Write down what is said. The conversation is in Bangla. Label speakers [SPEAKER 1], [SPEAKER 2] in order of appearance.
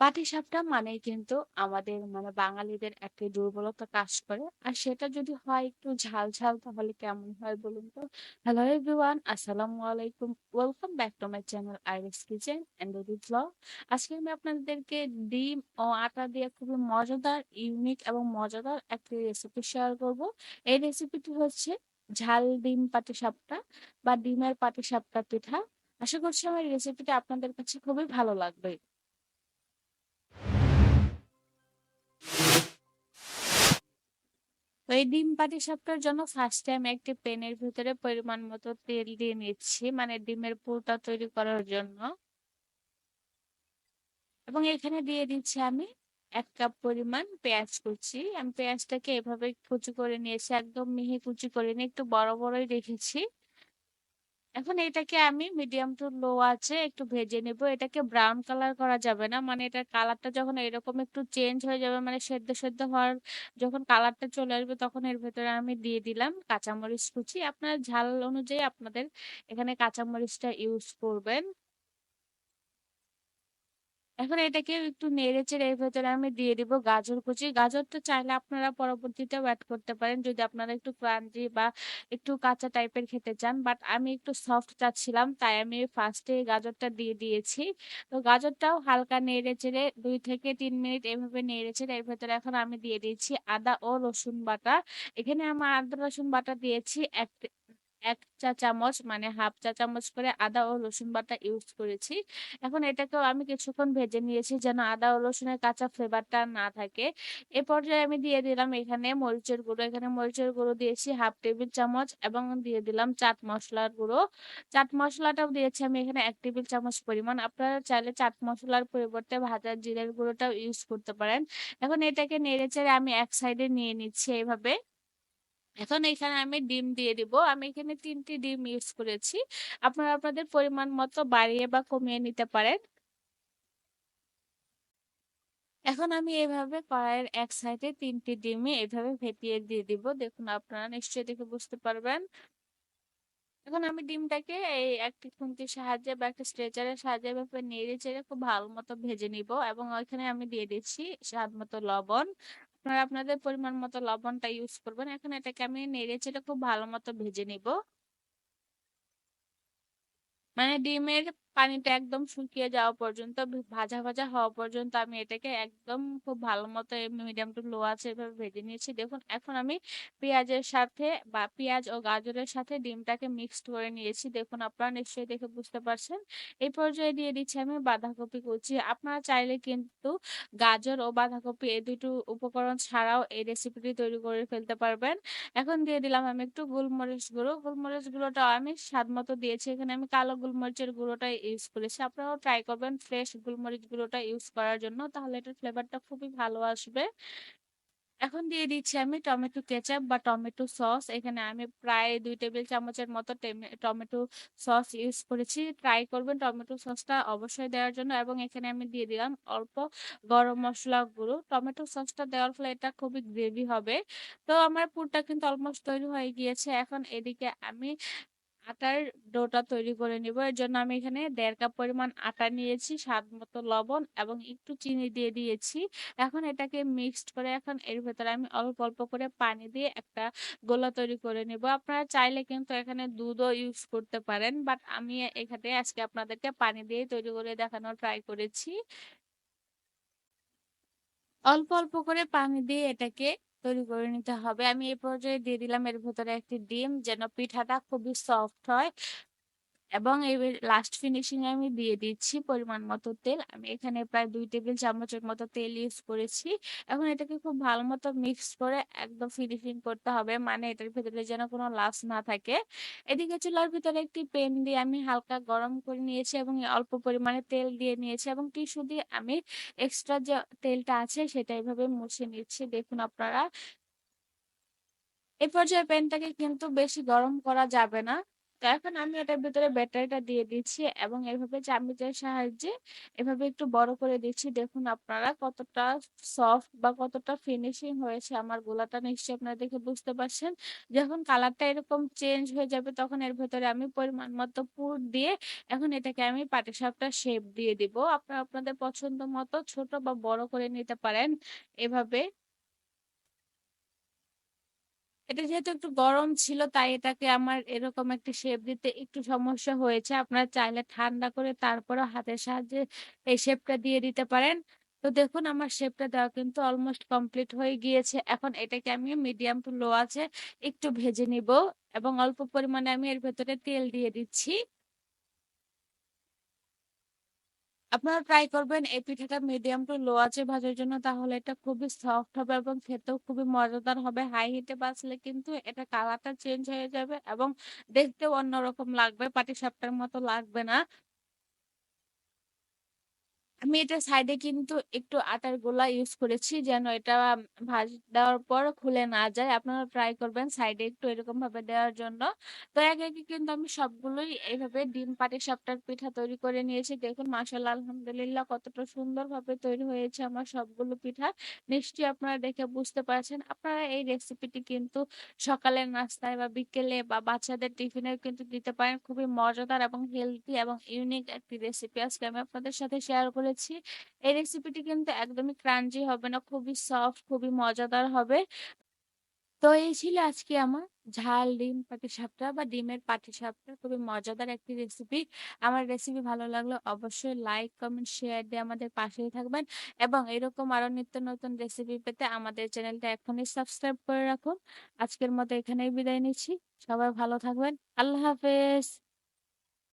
[SPEAKER 1] পাটিসাপটা মানেই কিন্তু আমাদের মানে বাঙালিদের একটি দুর্বলতা কাজ করে। আর সেটা যদি হয় একটু ঝাল, ঝাল তাহলে কেমন হয় বলুন তো? হ্যালো এভরিওয়ান, আসসালামু আলাইকুম। Welcome back to my channel Iris kitchen and daily vlog. আজকে আমি আপনাদেরকে ডিম ও আটা দিয়ে খুবই মজাদার, ইউনিক এবং মজাদার একটি রেসিপি শেয়ার করব। এই রেসিপিটি হচ্ছে ঝাল ডিম পাটিসাপটা বা ডিমের পাটিসাপটা পিঠা। আশা করছি আমার রেসিপিটা আপনাদের কাছে খুবই ভালো লাগবে। এই ডিম পাটিসাপটার জন্য ফার্স্ট টাইম একটি প্যানের ভিতরে পরিমাণ মতো তেল দিয়ে নিচ্ছি মানে ডিমের পুরটা তৈরি করার জন্য। এবং এখানে দিয়ে দিচ্ছি আমি এক কাপ পরিমাণ পেঁয়াজ কুচি। আমি পেঁয়াজটাকে এভাবে কুচি করে নিয়েছি, একদম মিহি কুচি করে নিয়ে একটু বড় বড়ই রেখেছি। এখন এটাকে আমি মিডিয়াম টু লো আছে, একটু ভেজে নেব। এটাকে ব্রাউন কালার করা যাবে না মানে এটার কালারটা যখন এরকম একটু চেঞ্জ হয়ে যাবে মানে সেদ্ধ সেদ্ধ হওয়ার যখন কালারটা চলে আসবে, তখন এর ভেতরে আমি দিয়ে দিলাম কাঁচামরিচ কুচি। আপনার ঝাল অনুযায়ী আপনাদের এখানে কাঁচামরিচটা ইউজ করবেন। এখন এটাকে একটু নেড়ে চেড়ে এর ভেতরে আমি দিয়ে দিব গাজর কুচি। গাজরটা চাইলে আপনারা পরবর্তীতেও অ্যাড করতে পারেন। যদি আপনারা একটু ক্রাঞ্চি বা একটু কাঁচা টাইপের খেতে চান বাট আমি একটু সফট চাচ্ছিলাম, তাই আমি ফার্স্টে গাজরটা দিয়ে দিয়েছি। তো গাজরটাও হালকা নেড়ে চেড়ে দুই থেকে তিন মিনিট এভাবে নেড়ে চেড়ে এর ভেতরে এখন আমি দিয়ে দিয়েছি আদা ও রসুন বাটা। এখানে আমার আদা রসুন বাটা দিয়েছি এক এক চা চামচ মানে হাফ চা চামচ করে আদা ও রসুন বাটা ইউজ করেছি। এখন এটাকেও আমি কিছুক্ষণ ভেজে নিয়েছি যেন আদা ও রসুনের কাঁচা ফ্লেভারটা না থাকে। এ পর্যায়ে আমি দিয়ে দিলাম এখানে মরিচের গুঁড়ো। এখানে মরিচের গুঁড়ো দিয়েছি হাফ টেবিল চামচ এবং দিয়ে দিলাম চাট মশলার গুঁড়ো। চাট মশলাটাও দিয়েছি আমি এখানে এক টেবিল চামচ পরিমাণ। আপনারা চাইলে চাট মশলার পরিবর্তে ভাজা জিরের গুঁড়োটাও ইউজ করতে পারেন। এখন এটাকে নেড়ে চেড়ে আমি এক সাইডে নিয়ে নিচ্ছি এইভাবে। এখন এখানে আমি ডিম দিয়ে দিব। আমি এখানে তিনটি ডিম ইউজ করেছি। আপনারা আপনাদের পরিমাণ মতো বাড়িয়ে বা কমিয়ে নিতে পারেন। এখন আমি এভাবে কড়াইয়ের এক সাইডে তিনটি ডিমই এভাবে ফেটিয়ে দিয়ে দিব। দেখুন, আপনারা নিশ্চয়ই দেখে বুঝতে পারবেন। এখন আমি ডিমটাকে এই একটি খুন্তির সাহায্যে বা একটা স্ট্রেচারের সাহায্যে এভাবে নেড়ে চেড়ে খুব ভালো মতো ভেজে নিব এবং ওইখানে আমি দিয়ে দিচ্ছি স্বাদ মতো লবণ। আপনারা আপনাদের পরিমাণ মতো লবণটা ইউজ করবেন। এখন এটাকে আমি নেড়ে চেড়ে খুব ভালো মতো ভেজে নিব। মানে ডিমের পানিটা একদম শুকিয়ে যাওয়া পর্যন্ত ভাজা ভাজা হওয়া পর্যন্ত আমি এটাকে একদম খুব ভালো মতো মিডিয়াম টু লো আছে এভাবে ভেজে নিয়েছি। দেখুন, এখন আমি পেঁয়াজের সাথে বা পেঁয়াজ ও গাজরের সাথে ডিমটাকে মিক্সড করে নিয়েছি। দেখুন, আপনারা নিশ্চয়ই দেখে বুঝতে পারছেন। এই পর্যায়ে দিয়ে দিচ্ছি আমি বাঁধাকপি কুচি। আপনারা চাইলে কিন্তু গাজর ও বাঁধাকপি এই দুটো উপকরণ ছাড়াও এই রেসিপিটি তৈরি করে ফেলতে পারবেন। এখন দিয়ে দিলাম আমি একটু গোলমরিচ গুঁড়ো। গোলমরিচ গুঁড়োটা আমি স্বাদ মতো দিয়েছি। এখানে আমি কালো গোলমরিচের গুঁড়োটা ইউজ করেছি। আপনারাও ট্রাই করবেন ফ্রেশ গোলমরিচ গুঁড়োটা ইউজ করার জন্য, তাহলে এটার ফ্লেভারটা খুবই ভালো আসবে। এখন দিয়ে দিচ্ছি আমি টমেটো কেচাপ বা টমেটো সস এখানে আমি প্রায় দুই টেবিল চামচের মতো টমেটো সস ইউজ করেছি। ট্রাই করবেন টমেটো সসটা অবশ্যই দেওয়ার জন্য। এবং এখানে আমি দিয়ে দিলাম অল্প গরম মশলা গুঁড়ো। টমেটো সসটা দেওয়ার ফলে এটা খুবই গ্রেভি হবে। তো আমার পুরটা কিন্তু অলমোস্ট তৈরি হয়ে গিয়েছে। এখন এদিকে আমি আটার ডোটা তৈরি করে নিব। এর জন্য আমি এখানে দেড় কাপ পরিমাণ আটা নিয়েছি, স্বাদ মতো লবণ এবং একটু চিনি দিয়ে দিয়েছি। এখন এটাকে মিক্সড করে এখন এর ভেতরে আমি অল্প অল্প করে পানি দিয়ে একটা গোলা তৈরি করে নেব। আপনারা চাইলে কিন্তু এখানে দুধও ইউজ করতে পারেন বাট আমি এখানে আজকে আপনাদেরকে পানি দিয়ে তৈরি করে দেখানোর ট্রাই করেছি। অল্প অল্প করে পানি দিয়ে এটাকে তৈরি করে নিতে হবে। আমি এই পর্যায়ে দিয়ে দিলাম এর ভেতরে একটি ডিম, যেন পিঠাটা খুবই সফট হয়। এবং এই লাস্ট ফিনিশিং আমি দিয়ে দিচ্ছি পরিমাণ মতো তেল। আমি এখানে প্রায় দুই টেবিল চামচের মতো তেল ইউজ করেছি। এখন এটাকে খুব ভালো মতো মিক্স করে একদম ফিনিশিং করতে হবে মানে এটার ভিতরে যেন কোনো লাশ না থাকে। এদিকে চুলার ভিতরে একটি পেন দিয়ে আমি হালকা গরম করে নিয়েছি এবং অল্প পরিমাণে তেল দিয়ে নিয়েছি এবং টিস্যু দিয়ে আমি এক্সট্রা যে তেলটা আছে সেটা এভাবে মুছে নিচ্ছি, দেখুন আপনারা। এই পর্যায়ে প্যানটাকে কিন্তু বেশি গরম করা যাবে না। তো এখন আমি এটার ভেতরে ব্যাটারিটা দিয়ে দিচ্ছি এবং এভাবে চামচের সাহায্যে এভাবে একটু বড় করে দিচ্ছি। দেখুন আপনারা কতটা সফট বা কতটা ফিনিশিং হয়েছে আমার গোলাটা নিশ্চয়ই আপনারা দেখে বুঝতে পারছেন। যখন কালারটা এরকম চেঞ্জ হয়ে যাবে তখন এর ভেতরে আমি পরিমাণ মতো পুর দিয়ে এখন এটাকে আমি পাটিসাপটার শেপ দিয়ে দিব। আপনারা আপনাদের পছন্দ মতো ছোট বা বড় করে নিতে পারেন এভাবে। এটা যেহেতু একটু গরম ছিল, তাই এটাকে আমার এরকম একটা শেপ দিতে একটু সমস্যা হয়েছে। আপনারা চাইলে ঠান্ডা করে তারপরে হাতের সাহায্যে এই শেপটা দিয়ে দিতে পারেন। তো দেখুন, আমার শেপটা দেওয়া কিন্তু অলমোস্ট কমপ্লিট হয়ে গিয়েছে। এখন এটাকে আমি মিডিয়াম টু লো আছে একটু ভেজে নিব এবং অল্প পরিমাণে আমি এর ভেতরে তেল দিয়ে দিচ্ছি। আপনারা ট্রাই করবেন, এই পিঠাটা মিডিয়াম টু লো আঁচে ভাজার জন্য, তাহলে এটা খুবই সফট হবে এবং খেতেও খুবই মজাদার হবে। হাই হিটে বাসলে কিন্তু এটা কালারটা চেঞ্জ হয়ে যাবে এবং দেখতেও অন্যরকম লাগবে। পাটি সাপটার মতো লাগবে না। আমি এটা সাইডে কিন্তু একটু আটার গোলা ইউজ করেছি যেন এটা ভাজ দেওয়ার পর খুলে না যায়। আপনারা ট্রাই করবেন সাইডে একটু এরকম ভাবে দেওয়ার জন্য। তো একে, একে কিন্তু আমি সবগুলোই এভাবে ডিম পাটিসাপটার পিঠা তৈরি করে নিয়েছি। দেখুন মাশাআল্লাহ আলহামদুলিল্লাহ কতটা সুন্দরভাবে তৈরি হয়েছে আমার সবগুলো পিঠা। নিশ্চয়ই আপনারা দেখে বুঝতে পারছেন। আপনারা এই রেসিপিটি কিন্তু সকালের নাস্তায় বা বিকেলে বা বাচ্চাদের টিফিনেও কিন্তু দিতে পারেন। খুবই মজাদার এবং হেলদি এবং ইউনিক একটি রেসিপি আজকে আমি আপনাদের সাথে শেয়ার করেছি। এই রেসিপিটি কিন্তু একদমই ক্রাঞ্চি হবে না। খুবই সফট, খুবই মজাদার হবে। তো এই ছিল আজকে আমার ঝাল ডিম পাটিসাপটা বা ডিমের পাটিসাপটা। খুবই মজাদার একটি রেসিপি। আমার রেসিপি ভালো লাগলে অবশ্যই লাইক, কমেন্ট, শেয়ার দিয়ে আমাদের পাশেই থাকবেন এবং এরকম আরও নিত্য নতুন রেসিপি পেতে আমাদের চ্যানেলটা এখনই সাবস্ক্রাইব করে রাখুন। আজকের মতো এখানেই বিদায় নিচ্ছি। সবাই ভালো থাকবেন। আল্লাহ হাফেজ।